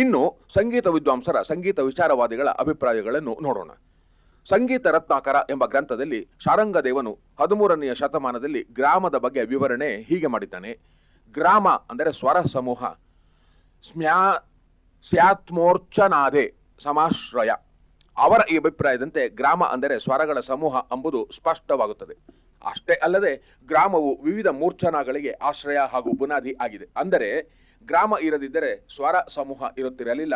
ಇನ್ನು ಸಂಗೀತ ವಿದ್ವಾಂಸರ ಸಂಗೀತ ವಿಚಾರವಾದಿಗಳ ಅಭಿಪ್ರಾಯಗಳನ್ನು ನೋಡೋಣ. ಸಂಗೀತ ರತ್ನಾಕರ ಎಂಬ ಗ್ರಂಥದಲ್ಲಿ ಶಾರಂಗದೇವನು ಹದಿಮೂರನೆಯ ಶತಮಾನದಲ್ಲಿ ಗ್ರಾಮದ ಬಗ್ಗೆ ವಿವರಣೆ ಹೀಗೆ ಮಾಡಿದ್ದಾನೆ. ಗ್ರಾಮ ಅಂದರೆ ಸ್ವರ ಸಮೂಹ. ಸ್ಮ್ಯಾ ಸ್ಯಾತ್ಮೋರ್ಚನಾದೆ ಸಮಾಶ್ರಯ. ಅವರ ಈ ಅಭಿಪ್ರಾಯದಂತೆ ಗ್ರಾಮ ಅಂದರೆ ಸ್ವರಗಳ ಸಮೂಹ ಎಂಬುದು ಸ್ಪಷ್ಟವಾಗುತ್ತದೆ. ಅಷ್ಟೇ ಅಲ್ಲದೆ ಗ್ರಾಮವು ವಿವಿಧ ಮೂರ್ಛನಾಗಳಿಗೆ ಆಶ್ರಯ ಹಾಗೂ ಬುನಾದಿ ಆಗಿದೆ. ಅಂದರೆ ಗ್ರಾಮ ಇರದಿದ್ದರೆ ಸ್ವರ ಸಮೂಹ ಇರುತ್ತಿರಲಿಲ್ಲ.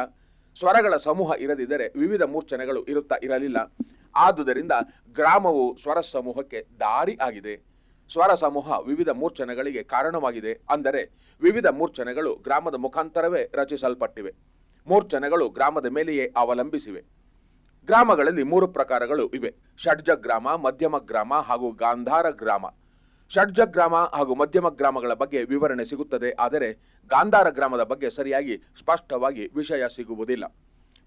ಸ್ವರಗಳ ಸಮೂಹ ಇರದಿದ್ದರೆ ವಿವಿಧ ಮೂರ್ಛನೆಗಳು ಇರುತ್ತಾ ಇರಲಿಲ್ಲ. ಆದುದರಿಂದ ಗ್ರಾಮವು ಸ್ವರ ಸಮೂಹಕ್ಕೆ ದಾರಿ ಆಗಿದೆ. ಸ್ವರ ಸಮೂಹ ವಿವಿಧ ಮೂರ್ಛನೆಗಳಿಗೆ ಕಾರಣವಾಗಿದೆ. ಅಂದರೆ ವಿವಿಧ ಮೂರ್ಛನೆಗಳು ಗ್ರಾಮದ ಮುಖಾಂತರವೇ ರಚಿಸಲ್ಪಟ್ಟಿವೆ. ಮೂರ್ಛನೆಗಳು ಗ್ರಾಮದ ಮೇಲೆಯೇ ಅವಲಂಬಿಸಿವೆ. ಗ್ರಾಮಗಳಲ್ಲಿ ಮೂರು ಪ್ರಕಾರಗಳು ಇವೆ. ಷಡ್ಜ ಗ್ರಾಮ, ಮಧ್ಯಮ ಗ್ರಾಮ ಹಾಗೂ ಗಾಂಧಾರ ಗ್ರಾಮ. ಷಡ್ಜ ಗ್ರಾಮ ಹಾಗೂ ಮಧ್ಯಮ ಗ್ರಾಮಗಳ ಬಗ್ಗೆ ವಿವರಣೆ ಸಿಗುತ್ತದೆ, ಆದರೆ ಗಾಂಧಾರ ಗ್ರಾಮದ ಬಗ್ಗೆ ಸರಿಯಾಗಿ ಸ್ಪಷ್ಟವಾಗಿ ವಿಷಯ ಸಿಗುವುದಿಲ್ಲ.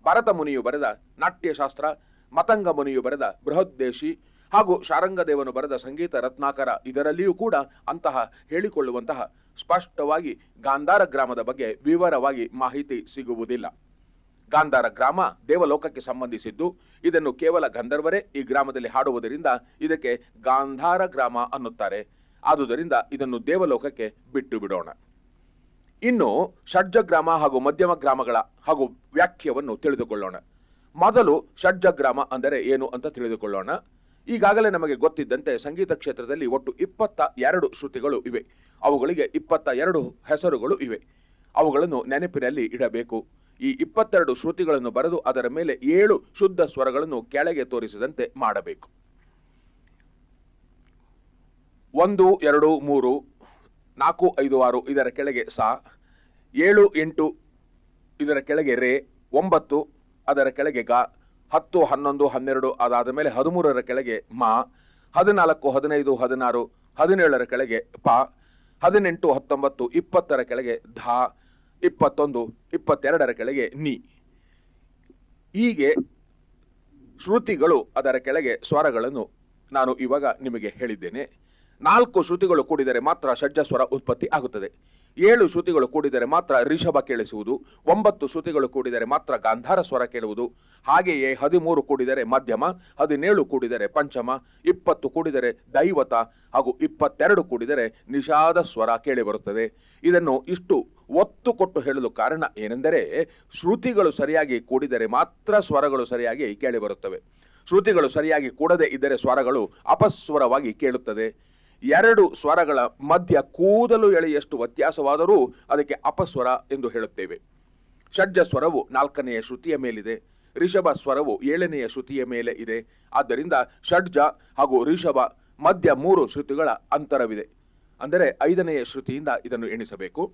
ಭರತ ಮುನಿಯು ಬರೆದ ನಾಟ್ಯಶಾಸ್ತ್ರ, ಮತಂಗ ಮುನಿಯು ಬರೆದ ಬೃಹದ್ದೇಶಿ ಹಾಗೂ ಶಾರಂಗದೇವನು ಬರೆದ ಸಂಗೀತ ರತ್ನಾಕರ ಇದರಲ್ಲಿಯೂ ಕೂಡ ಅಂತಹ ಹೇಳಿಕೊಳ್ಳುವಂತಹ ಸ್ಪಷ್ಟವಾಗಿ ಗಾಂಧಾರ ಗ್ರಾಮದ ಬಗ್ಗೆ ವಿವರವಾಗಿ ಮಾಹಿತಿ ಸಿಗುವುದಿಲ್ಲ. ಗಾಂಧಾರ ಗ್ರಾಮ ದೇವಲೋಕಕ್ಕೆ ಸಂಬಂಧಿಸಿದ್ದು, ಇದನ್ನು ಕೇವಲ ಗಂಧರ್ವರೇ ಈ ಗ್ರಾಮದಲ್ಲಿ ಹಾಡುವುದರಿಂದ ಇದಕ್ಕೆ ಗಾಂಧಾರ ಗ್ರಾಮ ಅನ್ನುತ್ತಾರೆ. ಆದುದರಿಂದ ಇದನ್ನು ದೇವಲೋಕಕ್ಕೆ ಬಿಟ್ಟು ಬಿಡೋಣ ಇನ್ನು ಷಡ್ಜ ಗ್ರಾಮ ಹಾಗೂ ಮಧ್ಯಮ ಗ್ರಾಮಗಳ ಹಾಗೂ ವ್ಯಾಖ್ಯವನ್ನು ತಿಳಿದುಕೊಳ್ಳೋಣ. ಮೊದಲು ಷಡ್ಜ ಗ್ರಾಮ ಅಂದರೆ ಏನು ಅಂತ ತಿಳಿದುಕೊಳ್ಳೋಣ. ಈಗಾಗಲೇ ನಮಗೆ ಗೊತ್ತಿದ್ದಂತೆ ಸಂಗೀತ ಕ್ಷೇತ್ರದಲ್ಲಿ ಒಟ್ಟು ಇಪ್ಪತ್ತ ಎರಡು ಶ್ರುತಿಗಳು ಇವೆ. ಅವುಗಳಿಗೆ ಇಪ್ಪತ್ತ ಎರಡು ಹೆಸರುಗಳು ಇವೆ. ಅವುಗಳನ್ನು ನೆನಪಿನಲ್ಲಿ ಇಡಬೇಕು. ಈ ಇಪ್ಪತ್ತೆರಡು ಶ್ರುತಿಗಳನ್ನು ಬರೆದು ಅದರ ಮೇಲೆ ಏಳು ಶುದ್ಧ ಸ್ವರಗಳನ್ನು ಕೆಳಗೆ ತೋರಿಸಿದಂತೆ ಮಾಡಬೇಕು. ಒಂದು, ಎರಡು, ಮೂರು, ನಾಲ್ಕು, ಐದು, ಆರು, ಇದರ ಕೆಳಗೆ ಸಾ, ಏಳು, ಎಂಟು, ಇದರ ಕೆಳಗೆ ರೇ, ಒಂಬತ್ತು, ಅದರ ಕೆಳಗೆ ಗ, ಹತ್ತು, ಹನ್ನೊಂದು, ಹನ್ನೆರಡು, ಅದಾದ ಮೇಲೆ ಹದಿಮೂರರ ಕೆಳಗೆ ಮಾ, ಹದಿನಾಲ್ಕು, ಹದಿನೈದು, ಹದಿನಾರು, ಹದಿನೇಳರ ಕೆಳಗೆ ಪ, ಹದಿನೆಂಟು, ಹತ್ತೊಂಬತ್ತು, ಇಪ್ಪತ್ತರ ಕೆಳಗೆ ಧಾ, ಇಪ್ಪತ್ತೊಂದು, ಇಪ್ಪತ್ತೆರಡರ ಕೆಳಗೆ ನಿ. ಹೀಗೆ ಶ್ರುತಿಗಳು ಅದರ ಕೆಳಗೆ ಸ್ವರಗಳನ್ನು ನಾನು ಇವಾಗ ನಿಮಗೆ ಹೇಳಿದ್ದೇನೆ. ನಾಲ್ಕು ಶ್ರುತಿಗಳು ಕೂಡಿದರೆ ಮಾತ್ರ ಷಡ್ಜ ಸ್ವರ ಉತ್ಪತ್ತಿ ಆಗುತ್ತದೆ. ಏಳು ಶ್ರುತಿಗಳು ಕೂಡಿದರೆ ಮಾತ್ರ ರಿಷಭ ಕೇಳಿಸುವುದು, ಒಂಬತ್ತು ಶ್ರುತಿಗಳು ಕೂಡಿದರೆ ಮಾತ್ರ ಗಾಂಧಾರ ಸ್ವರ ಕೇಳುವುದು, ಹಾಗೆಯೇ ಹದಿಮೂರು ಕೂಡಿದರೆ ಮಧ್ಯಮ, ಹದಿನೇಳು ಕೂಡಿದರೆ ಪಂಚಮ, ಇಪ್ಪತ್ತು ಕೂಡಿದರೆ ದೈವತ ಹಾಗೂ ಇಪ್ಪತ್ತೆರಡು ಕೂಡಿದರೆ ನಿಷಾದ ಸ್ವರ ಕೇಳಿಬರುತ್ತದೆ. ಇದನ್ನು ಇಷ್ಟು ಒತ್ತು ಕೊಟ್ಟು ಹೇಳಲು ಕಾರಣ ಏನೆಂದರೆ ಶ್ರುತಿಗಳು ಸರಿಯಾಗಿ ಕೂಡಿದರೆ ಮಾತ್ರ ಸ್ವರಗಳು ಸರಿಯಾಗಿ ಕೇಳಿಬರುತ್ತವೆ. ಶ್ರುತಿಗಳು ಸರಿಯಾಗಿ ಕೂಡದೇ ಇದ್ದರೆ ಸ್ವರಗಳು ಅಪಸ್ವರವಾಗಿ ಕೇಳುತ್ತದೆ. ಎರಡು ಸ್ವರಗಳ ಮಧ್ಯ ಕೂದಲು ಎಳೆಯಷ್ಟು ವ್ಯತ್ಯಾಸವಾದರೂ ಅದಕ್ಕೆ ಅಪಸ್ವರ ಎಂದು ಹೇಳುತ್ತೇವೆ. ಷಡ್ಜ ಸ್ವರವು ನಾಲ್ಕನೆಯ ಶ್ರುತಿಯ ಮೇಲಿದೆ. ರಿಷಭ ಸ್ವರವು ಏಳನೆಯ ಶ್ರುತಿಯ ಮೇಲೆ ಇದೆ. ಆದ್ದರಿಂದ ಷಡ್ಜ ಹಾಗೂ ರಿಷಭ ಮಧ್ಯ ಮೂರು ಶ್ರುತಿಗಳ ಅಂತರವಿದೆ. ಅಂದರೆ ಐದನೆಯ ಶ್ರುತಿಯಿಂದ ಇದನ್ನು ಎಣಿಸಬೇಕು.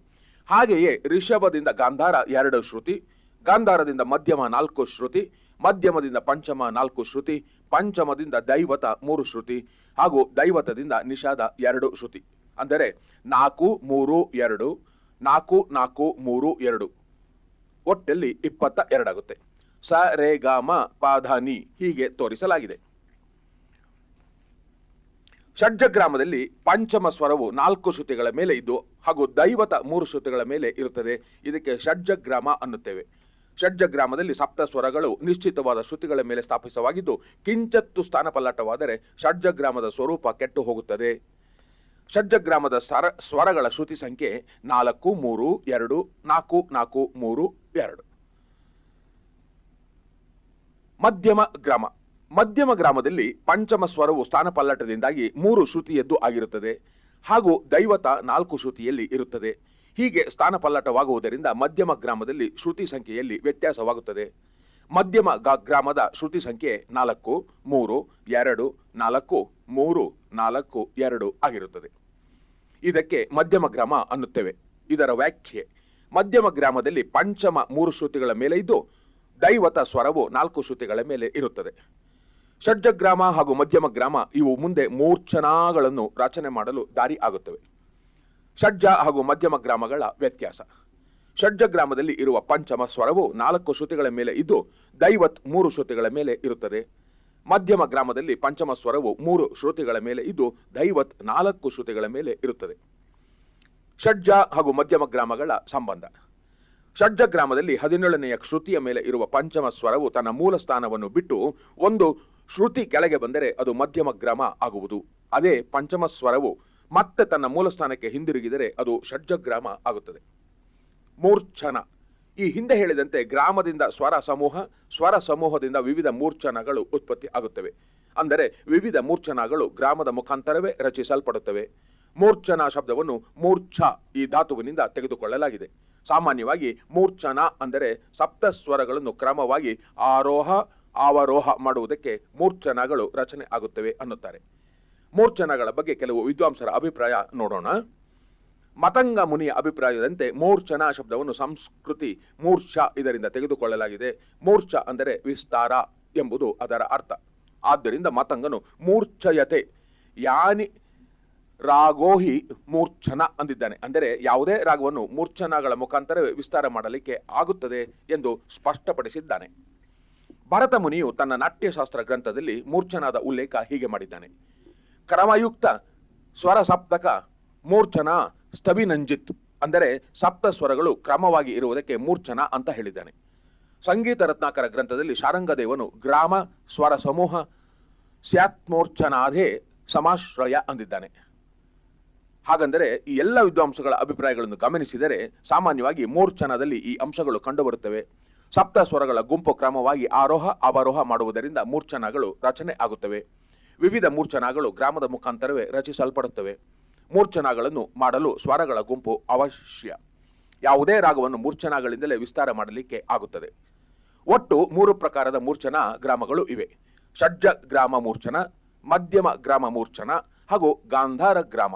ಹಾಗೆಯೇ ರಿಷಭದಿಂದ ಗಾಂಧಾರ ಎರಡು ಶ್ರುತಿ, ಗಾಂಧಾರದಿಂದ ಮಧ್ಯಮ ನಾಲ್ಕು ಶ್ರುತಿ, ಮಧ್ಯಮದಿಂದ ಪಂಚಮ ನಾಲ್ಕು ಶ್ರುತಿ ಪಂಚಮದಿಂದ ದೈವತ ಮೂರು ಶ್ರುತಿ ಹಾಗೂ ದೈವತದಿಂದ ನಿಷಾದ ಎರಡು ಶ್ರುತಿ. ಅಂದರೆ ನಾಲ್ಕು, ಮೂರು, ಎರಡು, ನಾಲ್ಕು ನಾಲ್ಕು, ಮೂರು, ಎರಡು. ಒಟ್ಟಲ್ಲಿ ಇಪ್ಪತ್ತ ಎರಡಾಗುತ್ತೆ. ಸ, ರೇ, ಗ, ಮ ಪಾಧಾನಿ ಹೀಗೆ ತೋರಿಸಲಾಗಿದೆ. ಷಡ್ಜಗ್ರಾಮದಲ್ಲಿ ಪಂಚಮ ಸ್ವರವು ನಾಲ್ಕು ಶ್ರುತಿಗಳ ಮೇಲೆ ಇದ್ದು ಹಾಗೂ ದೈವತ ಮೂರು ಶ್ರುತಿಗಳ ಮೇಲೆ ಇರುತ್ತದೆ. ಇದಕ್ಕೆ ಷಡ್ಜಗ್ರಾಮ ಅನ್ನುತ್ತೇವೆ. ಷಡ್ಜಗ್ರಾಮದಲ್ಲಿ ಸಪ್ತ ಸ್ವರಗಳು ನಿಶ್ಚಿತವಾದ ಶ್ರುತಿಗಳ ಮೇಲೆ ಸ್ಥಾಪಿಸವಾಗಿದ್ದು ಕಿಂಚತ್ತು ಸ್ಥಾನಪಲ್ಲಟವಾದರೆ ಷಡ್ಜ ಗ್ರಾಮದ ಸ್ವರೂಪ ಕೆಟ್ಟು ಹೋಗುತ್ತದೆ. ಷಡ್ಜಗ್ರಾಮದ ಸರ, ಸ್ವರಗಳ ಶ್ರುತಿ ಸಂಖ್ಯೆ ನಾಲ್ಕು, ಮೂರು, ಎರಡು, ನಾಲ್ಕು ನಾಲ್ಕು, ಮೂರು, ಎರಡು. ಮಧ್ಯಮ ಗ್ರಾಮ. ಮಧ್ಯಮ ಗ್ರಾಮದಲ್ಲಿ ಪಂಚಮ ಸ್ವರವು ಸ್ಥಾನಪಲ್ಲಟದಿಂದಾಗಿ ಮೂರು ಶ್ರುತಿಯದ್ದು ಆಗಿರುತ್ತದೆ. ಹಾಗೂ ದೈವತ ನಾಲ್ಕು ಶ್ರುತಿಯಲ್ಲಿ ಇರುತ್ತದೆ. ಹೀಗೆ ಸ್ಥಾನಪಲ್ಲಟವಾಗುವುದರಿಂದ ಮಧ್ಯಮ ಗ್ರಾಮದಲ್ಲಿ ಶ್ರುತಿ ಸಂಖ್ಯೆಯಲ್ಲಿ ವ್ಯತ್ಯಾಸವಾಗುತ್ತದೆ. ಮಧ್ಯಮ ಗ್ರಾಮದ ಶ್ರುತಿ ಸಂಖ್ಯೆ ನಾಲ್ಕು, ಮೂರು, ಎರಡು, ನಾಲ್ಕು, ಮೂರು, ನಾಲ್ಕು, ಎರಡು ಆಗಿರುತ್ತದೆ. ಇದಕ್ಕೆ ಮಧ್ಯಮ ಗ್ರಾಮ ಅನ್ನುತ್ತೇವೆ. ಇದರ ವ್ಯಾಖ್ಯೆ, ಮಧ್ಯಮ ಗ್ರಾಮದಲ್ಲಿ ಪಂಚಮ ಮೂರು ಶ್ರುತಿಗಳ ಮೇಲೆ ಇದ್ದು, ದೈವತ ಸ್ವರವು ನಾಲ್ಕು ಶ್ರುತಿಗಳ ಮೇಲೆ ಇರುತ್ತದೆ. ಷಡ್ಜಗ್ರಾಮ ಹಾಗೂ ಮಧ್ಯಮ ಗ್ರಾಮ ಇವು ಮುಂದೆ ಮೂರ್ಛನಾಗಳನ್ನು ರಚನೆ ಮಾಡಲು ದಾರಿ ಆಗುತ್ತವೆ. ಷಡ್ಜ ಹಾಗೂ ಮಧ್ಯಮ ಗ್ರಾಮಗಳ ವ್ಯತ್ಯಾಸ. ಷಡ್ಜ ಗ್ರಾಮದಲ್ಲಿ ಇರುವ ಪಂಚಮ ಸ್ವರವು ನಾಲ್ಕು ಶ್ರುತಿಗಳ ಮೇಲೆ ಇದ್ದು, ದೈವತ್ ಮೂರು ಶ್ರುತಿಗಳ ಮೇಲೆ ಇರುತ್ತದೆ. ಮಧ್ಯಮ ಗ್ರಾಮದಲ್ಲಿ ಪಂಚಮ ಸ್ವರವು ಮೂರು ಶ್ರುತಿಗಳ ಮೇಲೆ ಇದ್ದು, ದೈವತ್ ನಾಲ್ಕು ಶ್ರುತಿಗಳ ಮೇಲೆ ಇರುತ್ತದೆ. ಷಡ್ಜ ಹಾಗೂ ಮಧ್ಯಮ ಗ್ರಾಮಗಳ ಸಂಬಂಧ. ಷಡ್ಜ ಗ್ರಾಮದಲ್ಲಿ ಹದಿನೇಳನೆಯ ಶ್ರುತಿಯ ಮೇಲೆ ಇರುವ ಪಂಚಮ ಸ್ವರವು ತನ್ನ ಮೂಲ ಸ್ಥಾನವನ್ನು ಬಿಟ್ಟು, ಒಂದು ಶ್ರುತಿ ಕೆಳಗೆ ಬಂದರೆ ಅದು ಮಧ್ಯಮ ಗ್ರಾಮ ಆಗುವುದು. ಅದೇ ಪಂಚಮ ಸ್ವರವು ಮತ್ತೆ ತನ್ನ ಮೂಲ ಸ್ಥಾನಕ್ಕೆ ಹಿಂದಿರುಗಿದರೆ ಅದು ಷಡ್ಜಗ್ರಾಮ ಆಗುತ್ತದೆ. ಮೂರ್ಛನ. ಈ ಹಿಂದೆ ಹೇಳಿದಂತೆ ಗ್ರಾಮದಿಂದ ಸ್ವರ ಸಮೂಹ, ಸ್ವರ ಸಮೂಹದಿಂದ ವಿವಿಧ ಮೂರ್ಛನಗಳು ಉತ್ಪತ್ತಿ ಆಗುತ್ತವೆ. ಅಂದರೆ ವಿವಿಧ ಮೂರ್ಛನಗಳು ಗ್ರಾಮದ ಮುಖಾಂತರವೇ ರಚಿಸಲ್ಪಡುತ್ತವೆ. ಮೂರ್ಛನ ಶಬ್ದವನ್ನು ಮೂರ್ಛ ಈ ಧಾತುವಿನಿಂದ ತೆಗೆದುಕೊಳ್ಳಲಾಗಿದೆ. ಸಾಮಾನ್ಯವಾಗಿ ಮೂರ್ಛನ ಅಂದರೆ ಸಪ್ತ ಸ್ವರಗಳನ್ನು ಕ್ರಮವಾಗಿ ಆರೋಹ ಅವರೋಹ ಮಾಡುವುದಕ್ಕೆ ಮೂರ್ಛನಗಳು ರಚನೆ ಆಗುತ್ತವೆ ಅನ್ನುತ್ತಾರೆ. ಮೂರ್ಛನಗಳ ಬಗ್ಗೆ ಕೆಲವು ವಿದ್ವಾಂಸರ ಅಭಿಪ್ರಾಯ ನೋಡೋಣ. ಮತಂಗ ಮುನಿಯ ಅಭಿಪ್ರಾಯದಂತೆ ಮೂರ್ಛನ ಶಬ್ದವನ್ನು ಸಂಸ್ಕೃತಿ ಮೂರ್ಛ ಇದರಿಂದ ತೆಗೆದುಕೊಳ್ಳಲಾಗಿದೆ. ಮೂರ್ಛ ಅಂದರೆ ವಿಸ್ತಾರ ಎಂಬುದು ಅದರ ಅರ್ಥ. ಆದ್ದರಿಂದ ಮತಂಗನು ಮೂರ್ಛಯತೆ, ಯಾನಿ ರಾಗೋಹಿ ಮೂರ್ಛನ ಅಂದಿದ್ದಾನೆ. ಅಂದರೆ ಯಾವುದೇ ರಾಗವನ್ನು ಮೂರ್ಛನಗಳ ಮುಖಾಂತರವೇ ವಿಸ್ತಾರ ಮಾಡಲಿಕ್ಕೆ ಆಗುತ್ತದೆ ಎಂದು ಸ್ಪಷ್ಟಪಡಿಸಿದ್ದಾನೆ. ಭರತ ಮುನಿಯು ತನ್ನ ನಾಟ್ಯಶಾಸ್ತ್ರ ಗ್ರಂಥದಲ್ಲಿ ಮೂರ್ಛನಾದ ಉಲ್ಲೇಖ ಹೀಗೆ ಮಾಡಿದ್ದಾನೆ. ಕ್ರಮಯುಕ್ತ ಸ್ವರ ಸಪ್ತಕ ಮೂರ್ಛನ ಸ್ತಭಿನಂಜಿತ್ ಅಂದರೆ ಸಪ್ತ ಸ್ವರಗಳು ಕ್ರಮವಾಗಿ ಇರುವುದಕ್ಕೆ ಮೂರ್ಛನ ಅಂತ ಹೇಳಿದ್ದಾನೆ. ಸಂಗೀತ ರತ್ನಾಕರ ಗ್ರಂಥದಲ್ಲಿ ಶಾರಂಗದೇವನು ಗ್ರಾಮ ಸ್ವರ ಸಮೂಹ ಸ್ಯಾತ್ಮೂರ್ಛನಾಧೆ ಸಮಾಶ್ರಯ ಅಂದಿದ್ದಾನೆ. ಹಾಗಂದರೆ ಈ ಎಲ್ಲ ವಿದ್ವಾಂಸಗಳ ಅಭಿಪ್ರಾಯಗಳನ್ನು ಗಮನಿಸಿದರೆ ಸಾಮಾನ್ಯವಾಗಿ ಮೂರ್ಛನದಲ್ಲಿ ಈ ಅಂಶಗಳು ಕಂಡುಬರುತ್ತವೆ. ಸಪ್ತ ಸ್ವರಗಳ ಗುಂಪು ಕ್ರಮವಾಗಿ ಆರೋಹ ಅವರೋಹ ಮಾಡುವುದರಿಂದ ಮೂರ್ಛನಗಳು ರಚನೆ ಆಗುತ್ತವೆ. ವಿವಿಧ ಮೂರ್ಛನಾಗಳು ಗ್ರಾಮದ ಮುಖಾಂತರವೇ ರಚಿಸಲ್ಪಡುತ್ತವೆ. ಮೂರ್ಛನಾಗಳನ್ನು ಮಾಡಲು ಸ್ವರಗಳ ಗುಂಪು ಅವಶ್ಯ. ಯಾವುದೇ ರಾಗವನ್ನು ಮೂರ್ಛನಾಗಳಿಂದಲೇ ವಿಸ್ತಾರ ಮಾಡಲಿಕ್ಕೆ ಆಗುತ್ತದೆ. ಒಟ್ಟು ಮೂರು ಪ್ರಕಾರದ ಮೂರ್ಛನಾ ಗ್ರಾಮಗಳು ಇವೆ. ಷಡ್ಜ ಗ್ರಾಮ ಮೂರ್ಛನ, ಮಧ್ಯಮ ಗ್ರಾಮ ಮೂರ್ಛನ ಹಾಗೂ ಗಾಂಧಾರ ಗ್ರಾಮ.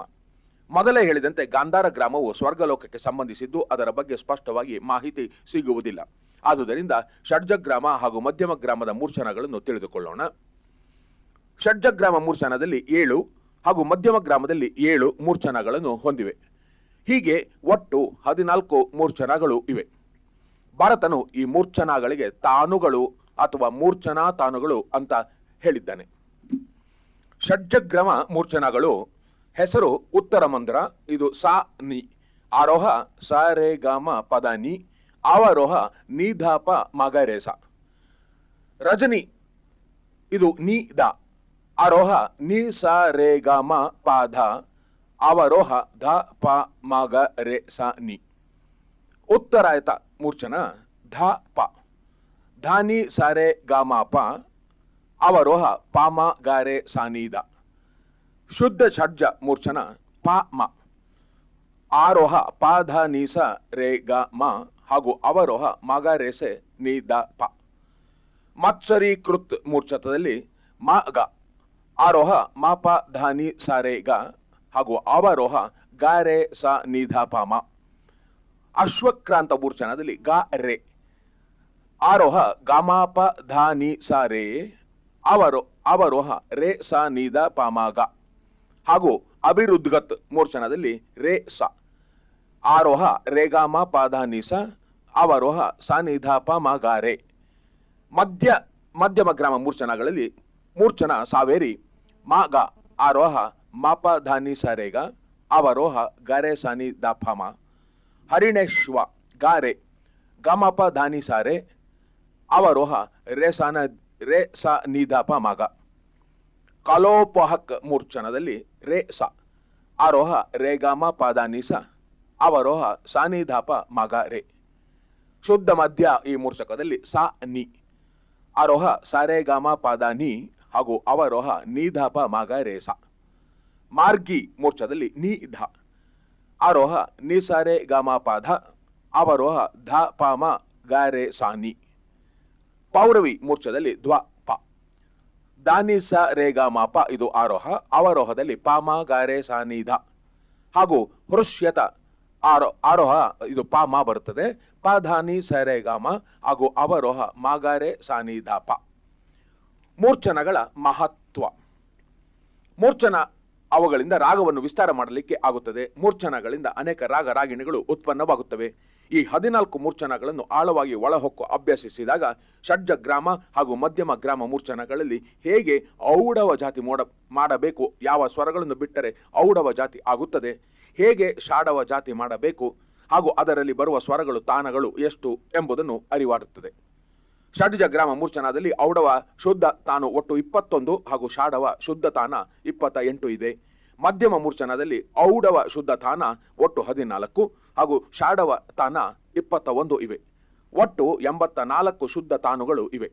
ಮೊದಲೇ ಹೇಳಿದಂತೆ ಗಾಂಧಾರ ಗ್ರಾಮವು ಸ್ವರ್ಗಲೋಕಕ್ಕೆ ಸಂಬಂಧಿಸಿದ್ದು ಅದರ ಬಗ್ಗೆ ಸ್ಪಷ್ಟವಾಗಿ ಮಾಹಿತಿ ಸಿಗುವುದಿಲ್ಲ. ಆದುದರಿಂದ ಷಡ್ಜಗ್ರಾಮ ಹಾಗೂ ಮಧ್ಯಮ ಗ್ರಾಮದ ಮೂರ್ಛನಗಳನ್ನು ತಿಳಿದುಕೊಳ್ಳೋಣ. ಷಡ್ಜಗ್ರಾಮ ಮೂರ್ಛನದಲ್ಲಿ ಏಳು ಹಾಗೂ ಮಧ್ಯಮ ಗ್ರಾಮದಲ್ಲಿ ಏಳು ಮೂರ್ಛನಗಳನ್ನು ಹೊಂದಿವೆ. ಹೀಗೆ ಒಟ್ಟು ಹದಿನಾಲ್ಕು ಮೂರ್ಛನಗಳು ಇವೆ. ಭಾರತನು ಈ ಮೂರ್ಛನಗಳಿಗೆ ತಾನುಗಳು ಅಥವಾ ಮೂರ್ಛನಾ ತಾನುಗಳು ಅಂತ ಹೇಳಿದ್ದಾನೆ. ಷಡ್ಜಗ್ರಮ ಮೂರ್ಛನಗಳು ಹೆಸರು ಉತ್ತರ ಮಂದ್ರ, ಇದು ಸಾ ನಿ, ಆರೋಹ ಸ ರೇ ಗಾಮ ಪದ ನಿ ಅವರೋಹ ನಿಧಾಪ ಮಗರೇಸ ರಜನಿ, ಇದು ನಿ ದ. ಆರೋಹ ನಿ ಸ ರೇ ಗ ಮ ಪ ಧ ಅವರೋಹ ಧ ಪ ಮ ಗ ರೇ ಸ ನಿ. ಉತ್ತರಾಯತ ಮೂರ್ಛನ ಧ ಪ. ಧಾನಿ ಸ ರೇ ಗ ಮ ಪ ಅವರೋಹ ಪ ಮ ಗ ರೆ ಸ ನಿ ದ. ಶುದ್ಧ ಷಡ್ಜ ಮೂರ್ಛನ ಪ ಮ. ಆರೋಹ ಪ ಧ ನಿ ಸ ರೇ ಗ ಮ ಹಾಗೂ ಅವರೋಹ ಮ ಗ ರೇ ಸೆ ನಿ ದ ಪ. ಮತ್ಸರೀಕೃತ್ ಮೂರ್ಛತದಲ್ಲಿ ಮ ಗ ಆರೋಹ ಮಾಪ ಧಾನಿ ಸಾರೆ ಗ ಹಾಗೂ ಅವರೋಹ ಗ ರೇ ಸ ನಿಧ ಪಾಮ ಅಶ್ವಕ್ರಾಂತ ಮೂರ್ಛನದಲ್ಲಿ ಗ ರೆ. ಆರೋಹ ಗ ಮಾಪ ಪ ಧ ನಿ ಸ ರೇ. ಅವರೋ ಅವರೋಹ ರೇ ಸ ನಿ ಪಾಮಾಗ ಹಾಗೂ ಅಭಿರುದ್ಗತ್ ಮೂರ್ಛನದಲ್ಲಿ ರೇ ಸ. ಆರೋಹ ರೇಗಾಮ ಪಾಧಾನಿ ಸ. ಅವರೋಹ ಸ ನಿಧ ಪ ಮ ಗ ರೇ. ಮಧ್ಯ, ಮಧ್ಯಮ ಗ್ರಾಮ ಮೂರ್ಛನಗಳಲ್ಲಿ ಮೂರ್ಛನ ಸಾವೇರಿ. ಮ ಗ ಆರೋಹ ಮಾಪ ಧಾನಿ ಸರೇಗ ರೇ ಅವರೋಹ ಗರೆ ಸಾನಿ ನಿ ದ ಪ ಮ ಹರಿಣೇಶ್ವ ಗಾರೆ ಗಮಪ ಧಾನಿ ಸಾರೆ ರೇ ಅವರೋಹ ರೇ ಸಾನ ರೇ ಸ ನಿ ದ ಪ ಮ ಗ ಕಲೋಪಹಕ್ ಮೂರ್ಛನದಲ್ಲಿ ರೇ ಸ ಆರೋಹ ರೇಗಾಮ ಸ ಅವರೋಹ ಸಾನಿಧಾಪ ಮಗ ರೇ. ಶುದ್ಧ ಮಧ್ಯ ಈ ಮೂರ್ಛಕದಲ್ಲಿ ಸ ನಿ, ಆರೋಹ ಸಾರೇಗಾಮ ಪಾದಾನಿ ಹಾಗೂ ಅವರೋಹ ನಿಧಪ ಮಗ ರೇಸ. ಸ ಮಾರ್ಗಿ ಮೋರ್ಚಾದಲ್ಲಿ ನಿ ಧ. ಆರೋಹ ನಿಸಾರೆ ಪ ಧ ಅವರೋಹ ಧ ಪ ಮ ಗ ರೇ ಸಾನಿ ಪೌರವಿ ಮೂರ್ಛದಲ್ಲಿ ಧ್ವ ಪ. ದಾನಿ ಸ ಮಾ ಪ ಇದು ಆರೋಹ. ಅವರೋಹದಲ್ಲಿ ಪಾಮ ಗಾರೆ ಧ. ಹಾಗೂ ಹೃಷ್ಯತ ಆರೋ ಆರೋಹ ಇದು ಪಾಮ ಬರುತ್ತದೆ. ಪಾಧಾನಿ ಮ ಹಾಗೂ ಅವರೋಹ ಮಾಗಾರೆ ಸಾನಿಧ ಪ. ಮೂರ್ಛನಗಳ ಮಹತ್ವ. ಮೂರ್ಛನ ಅವುಗಳಿಂದ ರಾಗವನ್ನು ವಿಸ್ತಾರ ಮಾಡಲಿಕ್ಕೆ ಆಗುತ್ತದೆ. ಮೂರ್ಛನಗಳಿಂದ ಅನೇಕ ರಾಗ ರಾಗಿಣಿಗಳು ಉತ್ಪನ್ನವಾಗುತ್ತವೆ. ಈ ಹದಿನಾಲ್ಕು ಮೂರ್ಛನಗಳನ್ನು ಆಳವಾಗಿ ಒಳಹೊಕ್ಕು ಅಭ್ಯಸಿಸಿದಾಗ ಷಡ್ಜ ಗ್ರಾಮ ಹಾಗೂ ಮಧ್ಯಮ ಗ್ರಾಮ ಮೂರ್ಛನಗಳಲ್ಲಿ ಹೇಗೆ ಔಡವ ಜಾತಿ ಮೋಡ ಮಾಡಬೇಕು, ಯಾವ ಸ್ವರಗಳನ್ನು ಬಿಟ್ಟರೆ ಔಡವ ಜಾತಿ ಆಗುತ್ತದೆ, ಹೇಗೆ ಶಾಡವ ಜಾತಿ ಮಾಡಬೇಕು ಹಾಗೂ ಅದರಲ್ಲಿ ಬರುವ ಸ್ವರಗಳು, ತಾನಗಳು ಎಷ್ಟು ಎಂಬುದನ್ನು ಅರಿವಾಡುತ್ತದೆ ಷಡ್ಜ ಗ್ರಾಮ ಮೂರ್ಛನಾದಲ್ಲಿ ಔಡವ ಶುದ್ಧ ತಾನು ಒಟ್ಟು ಇಪ್ಪತ್ತೊಂದು ಹಾಗೂ ಶಾಡವ ಶುದ್ಧ ತಾನ ಇಪ್ಪತ್ತ ಎಂಟು ಇದೆ. ಮಧ್ಯಮ ಮೂರ್ಛನದಲ್ಲಿ ಔಡವ ಶುದ್ಧ ತಾನ ಒಟ್ಟು ಹದಿನಾಲ್ಕು ಹಾಗೂ ಶಾಡವ ತಾನ ಇಪ್ಪತ್ತ ಒಂದು ಇವೆ. ಒಟ್ಟು ಎಂಬತ್ತ ನಾಲ್ಕು ಶುದ್ಧ ತಾನುಗಳು ಇವೆ.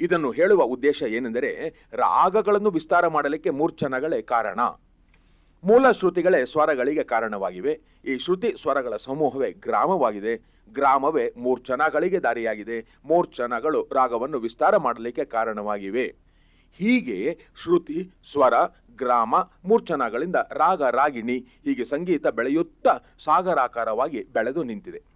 ಇದನ್ನು ಹೇಳುವ ಉದ್ದೇಶ ಏನೆಂದರೆ, ರಾಗಗಳನ್ನು ವಿಸ್ತಾರ ಮಾಡಲಿಕ್ಕೆ ಮೂರ್ಛನಗಳೇ ಕಾರಣ. ಮೂಲ ಶ್ರುತಿಗಳೇ ಸ್ವರಗಳಿಗೆ ಕಾರಣವಾಗಿವೆ. ಈ ಶ್ರುತಿ ಸ್ವರಗಳ ಸಮೂಹವೇ ಗ್ರಾಮವಾಗಿದೆ. ಗ್ರಾಮವೇ ಮೂರ್ಛನಗಳಿಗೆ ದಾರಿಯಾಗಿದೆ. ಮೂರ್ಛನಗಳು ರಾಗವನ್ನು ವಿಸ್ತಾರ ಮಾಡಲಿಕ್ಕೆ ಕಾರಣವಾಗಿವೆ. ಹೀಗೆ ಶ್ರುತಿ, ಸ್ವರ, ಗ್ರಾಮ, ಮೂರ್ಛನಗಳಿಂದ ರಾಗ, ರಾಗಿಣಿ ಹೀಗೆ ಸಂಗೀತ ಬೆಳೆಯುತ್ತಾ ಸಾಗರಾಕಾರವಾಗಿ ಬೆಳೆದು ನಿಂತಿದೆ.